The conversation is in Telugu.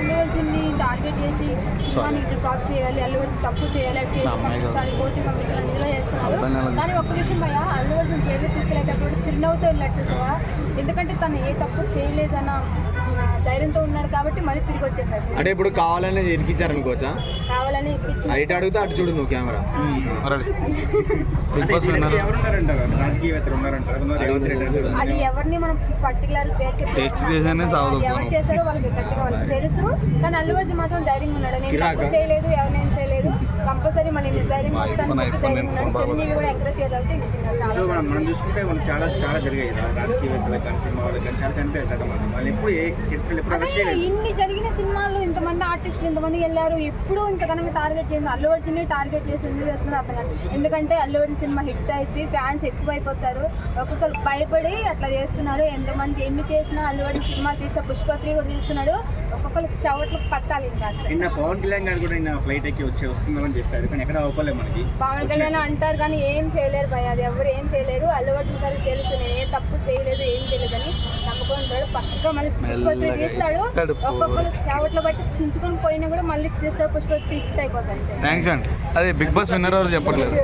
అల్లు అర్జున్ని టార్గెట్ చేసి సినిమాని ఇటు డ్రాప్ చేయాలి అల్లు అర్జున్ తప్పు చేయాలి అటు చేసి నా అమ్మాయి కాదు. పంపించాలి కోర్టు పంపించాలి ఇందులో చేస్తున్నారు. కానీ ఒక్క విషయం భయ అల్లు అర్జున్ జైలు తీసుకెళ్ళేటప్పుడు చిరునవ్వుతో వెళ్ళట్టు ఎందుకంటే తను ఏ తప్పు చేయలేదన్న ధైర్యంతో ఉన్నాడు కాబట్టి మళ్ళీ తిరిగి వచ్చేసాడు. అంటే ఇప్పుడు కావాలనే ఇరికిచ్చారు అనుకోవచ్చా కావాలని ఎక్కించి ఇటు అడిగితే అటు చూడు నువ్వు కెమెరా. అది ఎవరిని మనం పర్టికులర్ పేరు చెప్పి ఎవరు చేశారో వాళ్ళకి గట్టిగా వాళ్ళకి తెలుసు. కానీ అల్లు అర్జున్ మాత్రం ధైర్యంగా ఉన్నాడు. నేను? చేయలేదు ఎవరినేం చేయలేదు కంపల్సరీ మన ధైర్యం వస్తాను. కూడా ఎంకరేజ్ చేయాలంటే మనం మనం చూసుకుంటే మనం చాలా చాలా జరిగాయి. రాజకీయవేత్తలకు కానీ సినిమా వాళ్ళకి కానీ చాలా చనిపోయారు వాళ్ళు ఎప్పుడు ఇన్ని జరిగిన సినిమాల్లో ఇంతమంది ఆర్టిస్టులు ఇంతమంది వెళ్ళారు. ఎప్పుడు ఇంతకన్నా టార్గెట్ చేయండి అల్లు అర్జున్ టార్గెట్ చేసి ఎందుకు చేస్తున్నారు అర్థం కాదు. ఎందుకంటే అల్లు అర్జున్ సినిమా హిట్ అయితే ఫ్యాన్స్ ఎక్కువ అయిపోతారు ఒక్కొక్కరు భయపడి అట్లా చేస్తున్నారు. ఎంతమంది ఎన్ని చేసినా అల్లు అర్జున్ సినిమా తీసే పుష్పత్రి కూడా తీస్తున్నాడు. ఒక్కొక్కరు చవట్లకు పట్టాలి ఇంకా. నిన్న పవన్ కళ్యాణ్ గారు కూడా నిన్న ఫ్లైట్ ఎక్కి వచ్చి వస్తుందని చెప్పారు కానీ ఎక్కడ అవ్వలేదు మనకి. పవన్ కళ్యాణ్ అంటారు కానీ ఏం చేయలేరు భయ అది ఎవరు ఏం చేయలేరు. అల్లు అర్జున్ గారికి తెలుసు. నేను ఏ తప్పు చేయలేదు ఏం చేయలేదని నమ్మకం ఉంటాడు పక్క మళ్ళీ పుష్పత్రి తీస్తాడు. ఒక్కొక్కరు చావట్లు బట్టి చించుకొని పోయినా కూడా మళ్ళీ తీస్తాడు. పుష్పత్రి హిట్ అయిపోతాడు. థ్యాంక్స్ అండి అదే బిగ్ బాస్ విన్నర్ ఎవరు చెప్పట్లేదు.